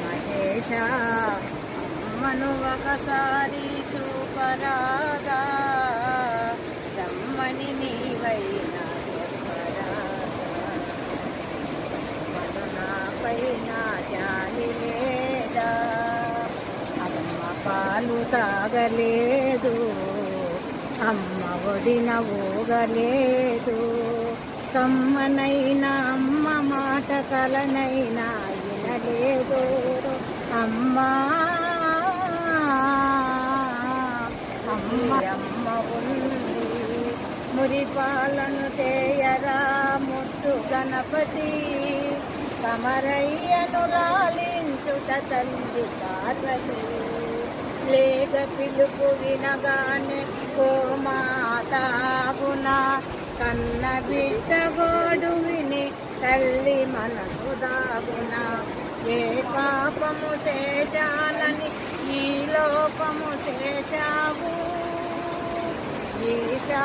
మహేష అమ్మను ఒకసారి చూపరాగా రమ్మని నీవైన చెప్పరాగా. పైన జాలి లేదా అమ్మ పాలు తాగలేదు అమ్మ ఒడిన ఊగలేదు కమ్మనైనా అమ్మ మాట కలనైనా వినలేదు అమ్మా. అమ్మ అమ్మ ఉంది. మురిపాలను తేయరా ముట్టు గణపతి. కమరయ్యను రాలించుట తల్లి పార్వతి. లేక పిలుపు వినగానే ఓ మాతాగున కన్న బిడ్డ గోడు విని తల్లి మనసు దాగున. ఏ పాపము చేశానని నీ లోపము చేశావు. ఈశా